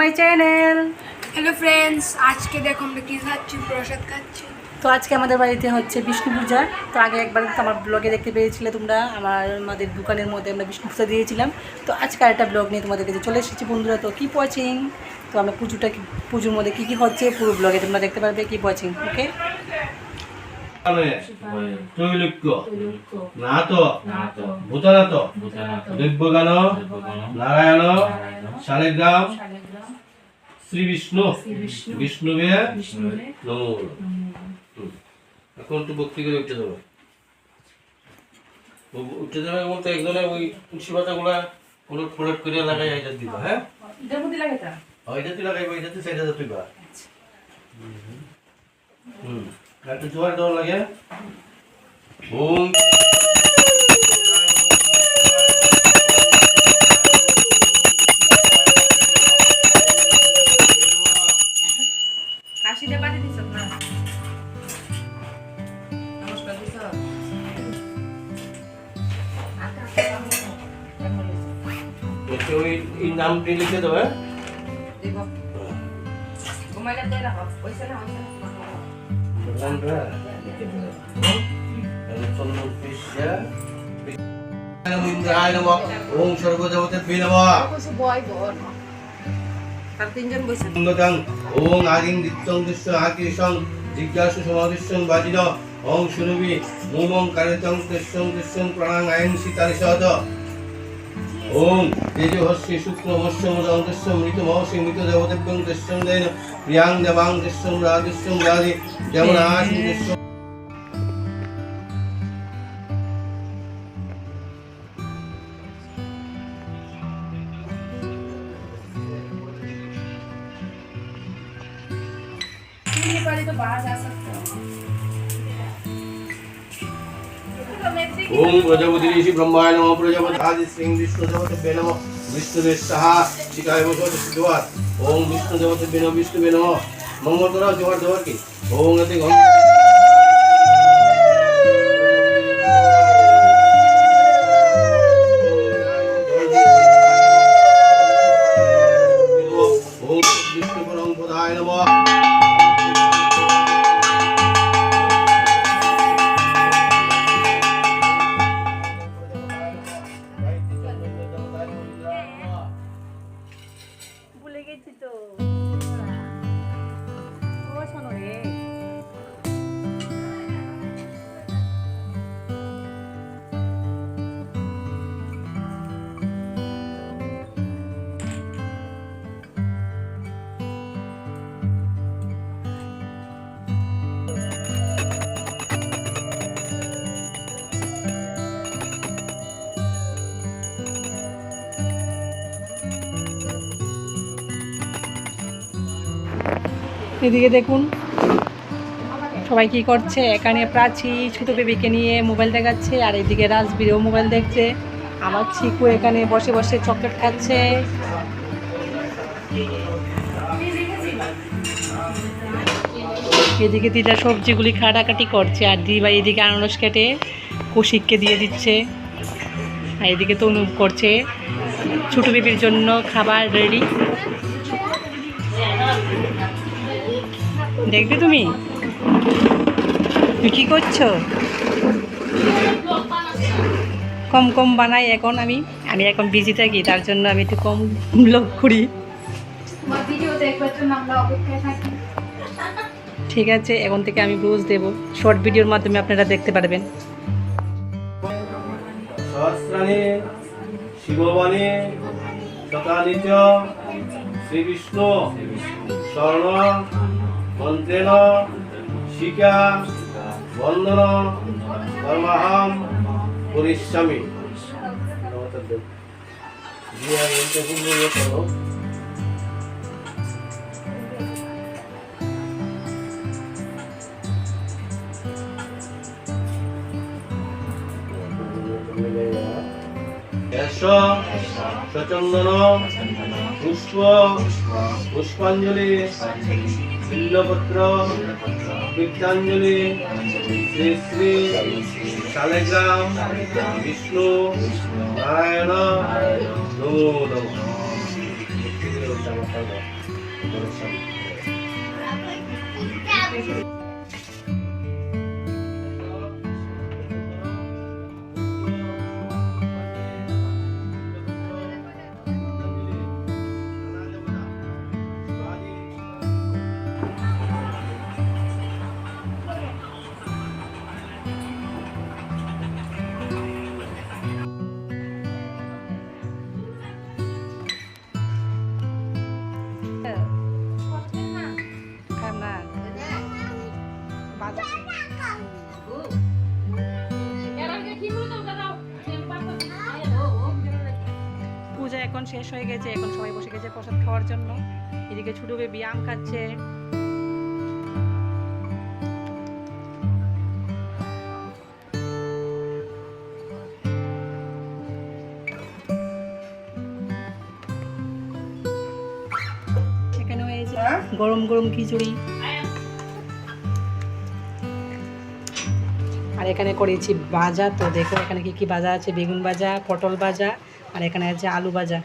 My channel hello friends আজকে দেখো আমরা কি খাচ্ছি প্রসাদ খাচ্ছি। তো আজকে আমাদের বাড়িতে হচ্ছে বিষ্ণু পূজা। তো আগে একবার তো আমার ব্লগে দেখতে পেয়েছিলে তোমরা। আমার আমাদের দোকানের মধ্যে আমরা বিষ্ণু পূজা দিয়েছিলাম। তো আজকে একটা ব্লগ নিয়ে তোমাদের কাছে চলে এসেছি বন্ধুরা। তো কি ওয়াচিং তো আমরা পুজোটা পুজোর মধ্যে কী কী হচ্ছে পুরো ব্লগে তোমরা দেখতে পারবে। কি ওয়াচিং ওকে ত্রৈলোক্য নাথ ভূতনাথ দিব্যগান নারায়ণ শালিগ্রাম। শ্রী বিষ্ণু বিষ্ণুবে। নমো। এখন একটু ভক্তি করে উঠতে দেবো উ- উঠতে দেবে বলতে একজনে ওই তুলসী পাতাগুলা উলট ফুলট করে লাগাই এটা দিবা হ্যাঁ? ওইটা তুই লাগাইবা এটা তুই সাইডে তুই বা হুম। আর একটু জোয়ার দেওয়া লাগে ওম কাশিতে পাঠিয়ে না? এই নামটি লিখে দেবে। নামটা লিখে দেবে ওম সর্বদেবতে নম তার তিনজন বসে সঙ্গতং ওং আদিং দিত্যং দৃশ্য আকিরিশং জিজ্ঞাসু সমাদিশ্যং বাজিন ওং সুরভি মোমং কারিতং কৃষ্ণং কৃষ্ণং প্রাণাং আয়ং ওম তেজহস্যে শুক্লমস্য মৃদঙ্গস্য মৃতমহসে মৃত দেবদেব্যং দৃশ্যম দেন প্রিয়াং দেবাং দৃশ্যম রাজস্যম রাধে যেমন আশ দৃশ্য বাজ আসা ওম প্রজাপতিরেশি ব্রহ্মায় নম প্রজাপতি। আদি শ্রী বিষ্ণুদেবতে নম। বিষ্ণুবে সাহা শিকায় বসত সিদ্ধবার ওম বিষ্ণুদেবতে বেন বিষ্ণুবে নম। মঙ্গলতরা জোয়ার দেওয়ার কি? ওম এতে ঘন ওম বিষ্ণু পরম পদায় নম। দিয়েছি তো এদিকে দেখুন। সবাই কি করছে? এখানে প্রাচী, ছোটো বেবিকে নিয়ে মোবাইল দেখাচ্ছে, আর এদিকে রাজবীরও মোবাইল দেখছে। আমার চিকু এখানে বসে বসে চকলেট খাচ্ছে। এদিকে দিদা সবজিগুলি কাটাকাটি করছে, আর দিদি দিবা এদিকে আনারস কেটে কৌশিককে দিয়ে দিচ্ছে। আর এদিকে তনু করছে, ছোটো বেবির জন্য খাবার রেডি দেখবে তুমি? তুমি কি করছ? কম কম বানাই এখন আমি। আমি এখন বিজি থাকি তার জন্য আমি একটু কম লোক করি। তোমার ভিডিও দেখবার জন্য আমরা অপেক্ষায় থাকি। ঠিক আছে এখন থেকে আমি রোজ দেবো। শর্ট ভিডিওর মাধ্যমে আপনারা দেখতে পারবেন। শিববাণী চ শ্রীবিষ্ণু। স্বর্ণ মন্ত্রেণ শিকা বন্দন কর্মাহম করিষ্যামি সচন্দন পুষ্প পুষ্পাঞ্জলি বিল্লপত্র বিদ্যাঞ্জলি শ্রী শ্রী শালেগ্রাম বিষ্ণু নারায়ণ নমো নমঃ। এগুলো হচ্ছে পূজা এখন শেষ হয়ে গেছে, এখন সবাই বসে গেছে প্রসাদ খাওয়ার জন্য। এদিকে ছোট বেবি আম খাচ্ছে। গরম গরম খিচুড়ি। আর এখানে করেছি ভাজা তো দেখুন এখানে কি কি ভাজা আছে? বেগুন বাজা, পটল ভাজা আর এখানে আছে আলু ভাজা